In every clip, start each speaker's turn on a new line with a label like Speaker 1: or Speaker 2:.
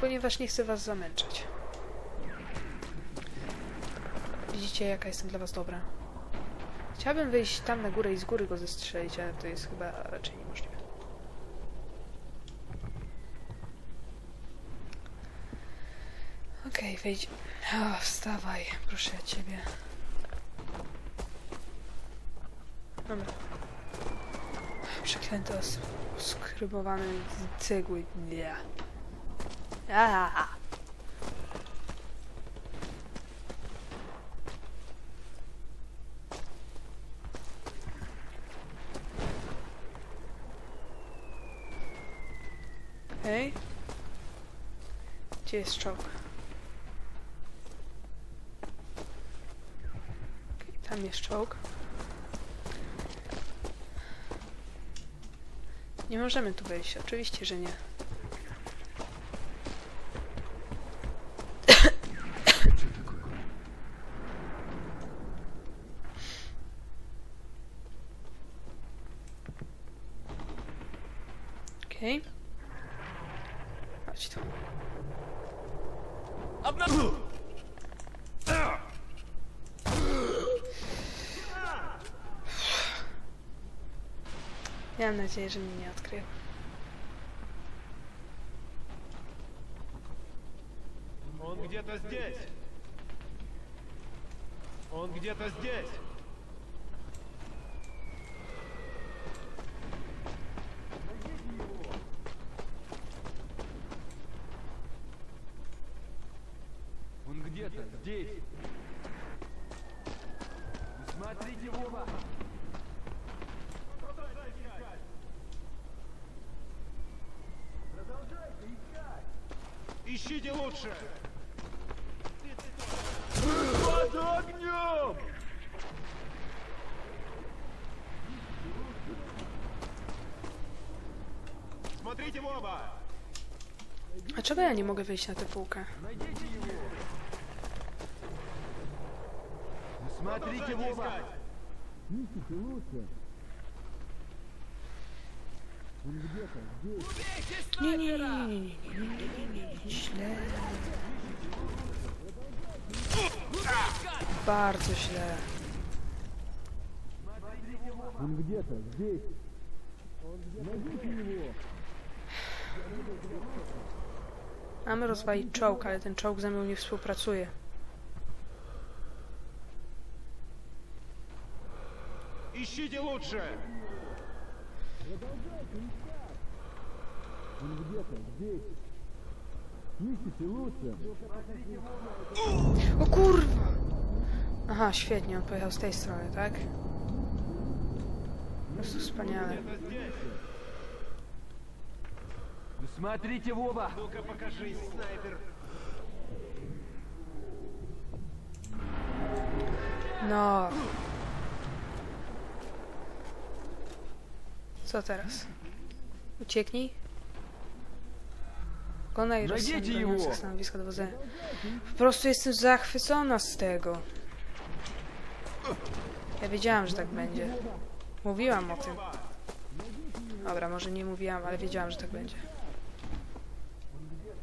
Speaker 1: ponieważ nie chcę was zamęczać. Widzicie, jaka jestem dla was dobra. Chciałabym wyjść tam na górę i z góry go zestrzelić, ale to jest chyba raczej niemożliwe. Okej, wejdź. O, wstawaj, proszę ciebie. Dobra. Przeklęte os skrybowane cegły. Nie. Aaa. Hej. Gdzie jest czołg? Okej, tam jest czołg. Nie możemy tu wejść, oczywiście, że nie. Nadzieję, że mnie nie odkrył.
Speaker 2: Он где-то здесь. Он где-то здесь.
Speaker 3: Он где-то здесь. Смотрите в оба.
Speaker 2: Ищите лучше!
Speaker 3: Под огнем!
Speaker 2: Смотрите в оба!
Speaker 1: А чего я не могу вещь от паука?
Speaker 3: Найдите его! Смотрите в оба!
Speaker 2: Ищите
Speaker 1: лучше! nie, nie, nie, nie, nie, nie, nie, nie, nie, nie, źle. Bardzo źle.
Speaker 3: Он где-то здесь. Найдите его!
Speaker 1: Mamy rozwalić czołg, ale ten czołg ze mną nie współpracuje.
Speaker 2: Ищите лучше.
Speaker 3: Он где-то здесь. Ищите лучше.
Speaker 1: O kurwa! Aha, świetnie, on pojechał z tej strony, tak? Po prostu wspaniale.
Speaker 3: Смотрите в оба!
Speaker 2: Ну-ка покажись, снайпер.
Speaker 1: No. Co teraz? Ucieknij. Konaj
Speaker 3: Znajdziecie
Speaker 1: rozsądzających
Speaker 3: jego.
Speaker 1: stanowiska dowodzenia. Po prostu jestem zachwycona z tego. Ja wiedziałam, że tak będzie. Mówiłam o tym. Dobra, może nie mówiłam, ale wiedziałam, że tak będzie.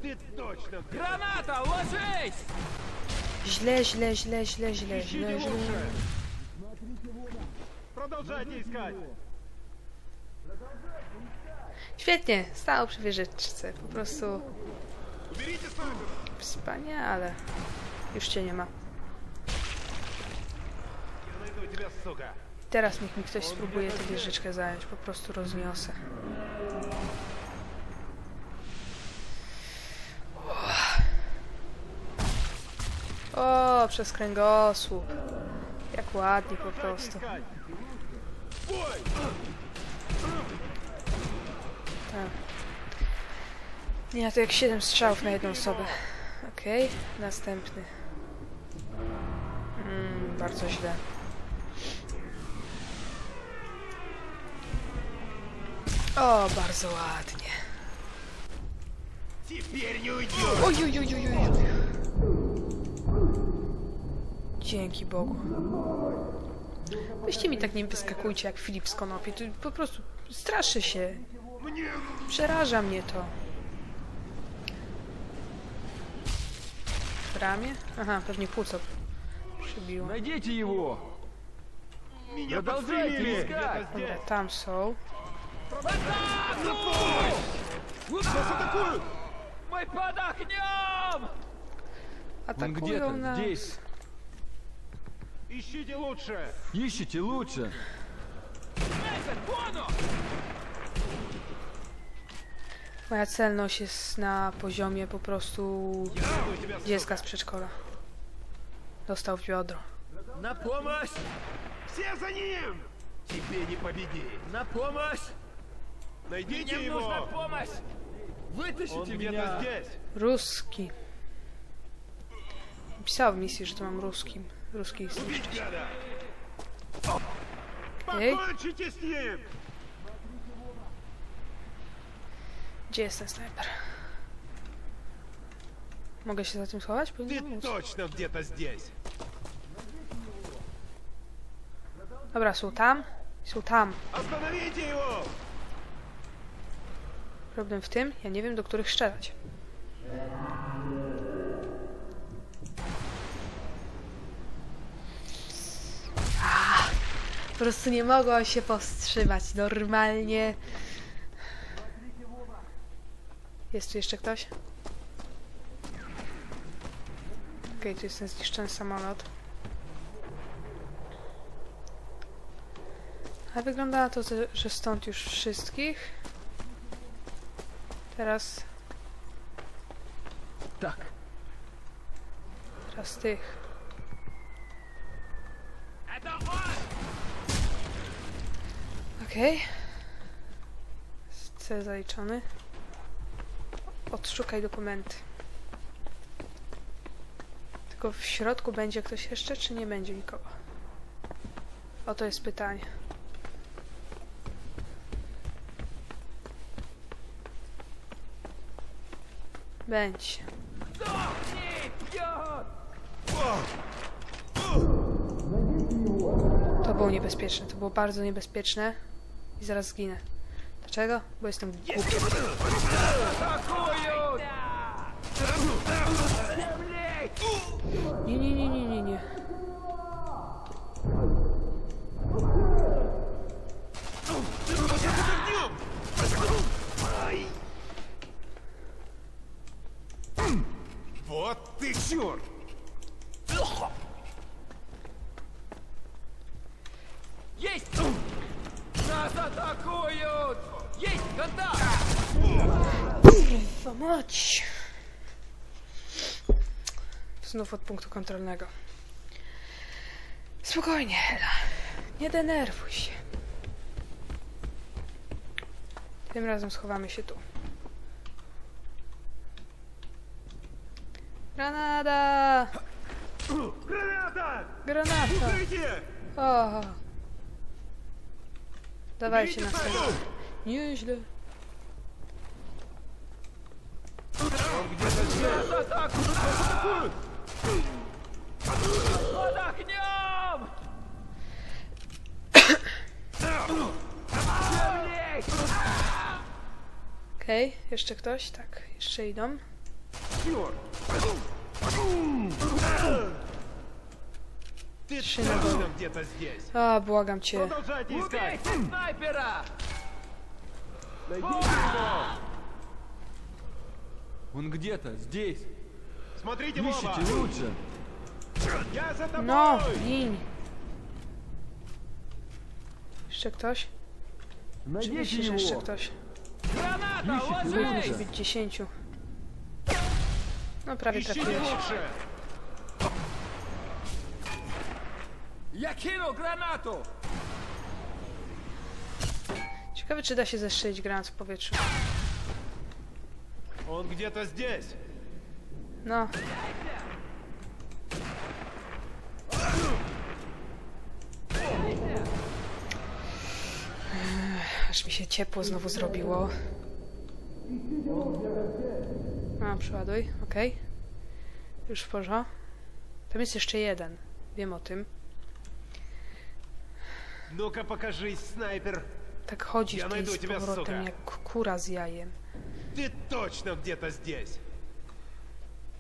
Speaker 2: Ты точно. где-то.
Speaker 3: Граната, ложись!
Speaker 1: Źle, źle, źle, źle, źle,
Speaker 2: Ищите
Speaker 1: źle, źle.
Speaker 2: лучше. Продолжайте искать.
Speaker 1: Świetnie, stało przy wieżyczce. Po prostu... Wspaniale. Już cię nie ma. Teraz niech mi ktoś spróbuje tę wieżyczkę zająć. Po prostu rozniosę. O, przez kręgosłup. Jak ładnie po prostu. Tak. Nie Ja to jak 7 strzałów na jedną osobę. Okej, okay. następny. Mm, bardzo źle. O, bardzo ładnie. Oj, oj, oj, oj, oj. Dzięki Bogu. Weźcie mi tak nie wyskakujcie jak Filip z konopi. Tu po prostu straszę się. Przeraża mnie to. ramię? Aha, pewnie płuco przybiło.
Speaker 3: Найдите его!
Speaker 2: Меня
Speaker 3: Продолжайте искать!
Speaker 1: Dobra, tam są.
Speaker 2: Нас атакуют!
Speaker 3: Мы под огнем!
Speaker 1: Atakują
Speaker 3: где-то
Speaker 1: nas.
Speaker 3: здесь.
Speaker 2: Ищите лучше!
Speaker 3: Ищите лучше!
Speaker 1: Moja celność jest na poziomie po prostu
Speaker 2: Я найду тебя, сука!
Speaker 1: dziecka z przedszkola. Dostał w biodro.
Speaker 3: На помощь!
Speaker 2: Все за ним! Тебе не победить!
Speaker 3: На помощь!
Speaker 2: Найдите
Speaker 3: Мне нужна
Speaker 2: его!
Speaker 3: помощь!
Speaker 2: Он
Speaker 3: Вытащите
Speaker 2: где-то
Speaker 3: меня!
Speaker 2: здесь!
Speaker 1: Ruski. Pisał w misji, że to mam ruski. Ruski
Speaker 2: Убить
Speaker 1: zniszczyć.
Speaker 2: гада!
Speaker 1: Эй.
Speaker 2: Покончите с ним!
Speaker 1: Gdzie jest ten snajper? Mogę się za tym schować?
Speaker 2: Ты
Speaker 1: Powinien móc.
Speaker 2: точно где-то здесь!
Speaker 1: Dobra, są tam. Są tam.
Speaker 2: Остановите его!
Speaker 1: Problem w tym, ja nie wiem do których strzelać. Ah, Po prostu nie mogłam się powstrzymać. Normalnie. jest tu jeszcze ktoś? Okej, okay, tu jest ten zniszczony samolot. A wygląda na to, że stąd już wszystkich. Teraz...
Speaker 3: Tak.
Speaker 1: Teraz tych. Okej. Okay. C zaliczony. Odszukaj dokumenty. Tylko w środku będzie ktoś jeszcze, czy nie będzie nikogo? Oto jest pytanie. Będzie. To było niebezpieczne, to było bardzo niebezpieczne i zaraz zginę. Dlaczego? Bo jestem głupi. Kurwa mać! Znów od punktu kontrolnego. Spokojnie, Hela. Nie denerwuj się. Tym razem schowamy się tu. Granada! Granata!
Speaker 2: Granata!
Speaker 1: O! Dawajcie na. Nieźle.
Speaker 2: где-то здесь!
Speaker 3: Нас атакуют! Под огнем! Земли!
Speaker 1: Okej, jeszcze ktoś? Tak, jeszcze idą.
Speaker 2: Черт! Ты
Speaker 1: Шина
Speaker 2: точно
Speaker 1: была.
Speaker 2: где-то здесь!
Speaker 1: A, błagam cię.
Speaker 2: Продолжайте искать!
Speaker 3: Убейте снайпера!
Speaker 2: Найдите его!
Speaker 3: Он где-то здесь.
Speaker 2: Смотрите в оба!
Speaker 3: Ищите лучше.
Speaker 2: Я за тобой!
Speaker 1: No, gin. Jeszcze ktoś?
Speaker 3: Найдите
Speaker 1: Oczywiście, że jeszcze
Speaker 3: его.
Speaker 1: ktoś.
Speaker 3: Ищите
Speaker 1: Musi
Speaker 3: лучше.
Speaker 2: Ищите
Speaker 1: być dziesięciu. No prawie
Speaker 2: Ищите
Speaker 1: trafiłeś.
Speaker 2: лучше!
Speaker 3: Я кинул гранату!
Speaker 1: Ciekawe, czy da się zestrzelić granat w powietrzu.
Speaker 2: Он где-то здесь!
Speaker 1: No. Ech, Aż mi się ciepło znowu zrobiło. A, przeładuj, okej. Już w porządku. Tam jest jeszcze jeden. Wiem o tym.
Speaker 2: Ну-ка покажись, снайпер!
Speaker 1: Tak chodzi
Speaker 2: Ja
Speaker 1: w tej
Speaker 2: znajdę
Speaker 1: z
Speaker 2: ciebie,
Speaker 1: powrotem
Speaker 2: suka.
Speaker 1: jak kura z jajem.
Speaker 2: Ты точно где-то здесь!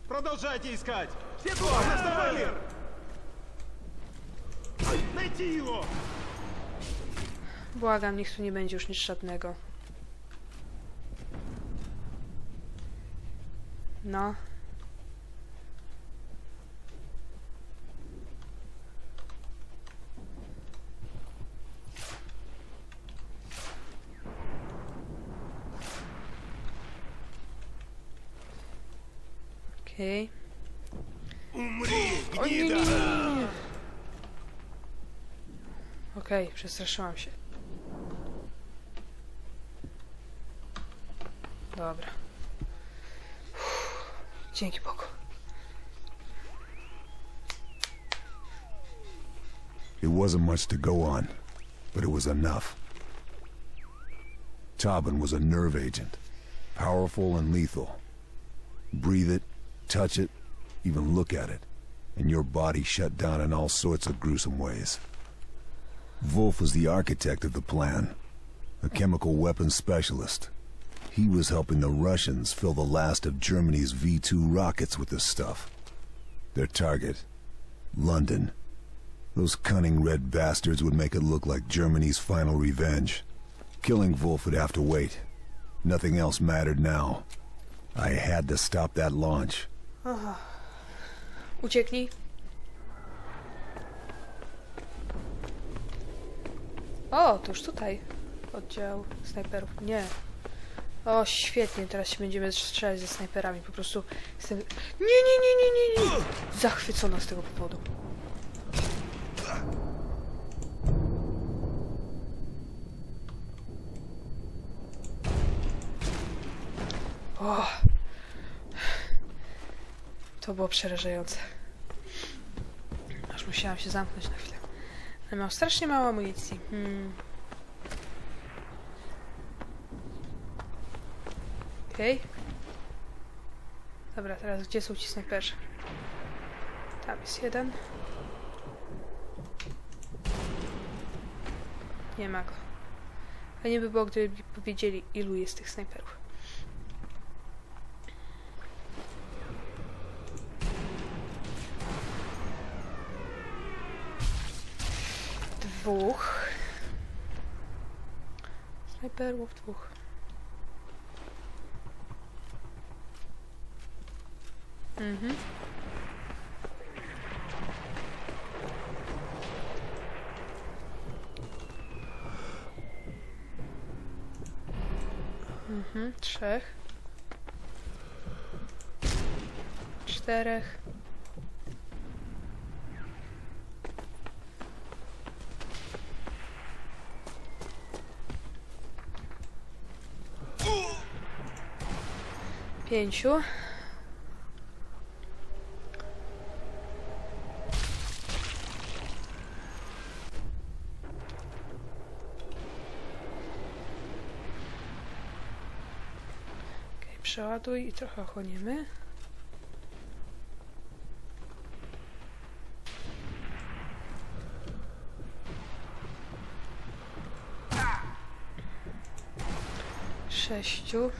Speaker 2: Продолжайте искать! Седло! Кавалер! Найти его!
Speaker 1: Błagam, niech tu nie będzie już nic żadnego. No.
Speaker 2: Okay.
Speaker 1: O nie. Okej, okay, przestraszyłam się. Dobra. Dzięki Bogu.
Speaker 4: It wasn't much to go on, but it was enough. Tobin was a nerve agent, powerful and lethal. Breathe it, touch it, even look at it, and your body shut down in all sorts of gruesome ways. Wolf was the architect of the plan, a chemical weapons specialist. He was helping the Russians fill the last of Germany's V-2 rockets with this stuff. Their target, London. Those cunning red bastards would make it look like Germany's final revenge. Killing Wolf would have to wait. Nothing else mattered now. I had to stop that launch.
Speaker 1: Ucieknij. O, to już tutaj. Oddział snajperów. Nie. O, świetnie, teraz się będziemy strzelać ze snajperami. Po prostu jestem... Nie, nie, nie, nie, nie, nie. Zachwycona z tego powodu. O. To było przerażające. Aż musiałam się zamknąć na chwilę. Ale mam strasznie mało amunicji. Hmm. Okej. Dobra, teraz gdzie są ci snajperzy? Tam jest jeden. Nie ma go. Fajnie by było, gdyby powiedzieli, ilu jest tych snajperów. Dwóch. Snajperów dwóch. Mhm. Mhm, trzech. Czterech. Pięciu. Okej, przeładuj i trochę ochłoniemy. Sześciu.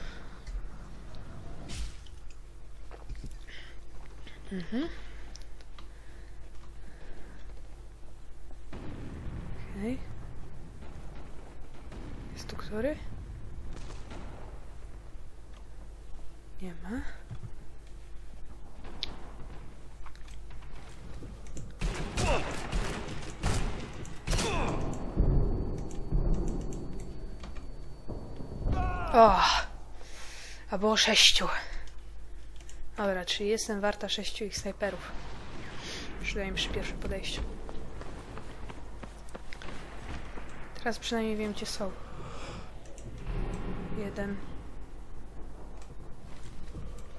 Speaker 1: Mhm. Okej. Jest tu który? Nie ma. O! A było sześciu. Dobra, czyli jestem warta sześciu ich snajperów. Przynajmniej przy pierwszym podejściu. Teraz przynajmniej wiem, gdzie są. Jeden.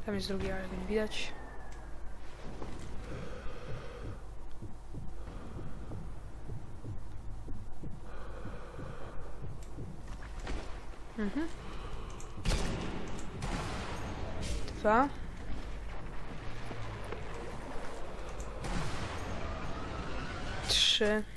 Speaker 1: Tam jest drugi, ale nie widać. Mhm. Dwa. Trzy.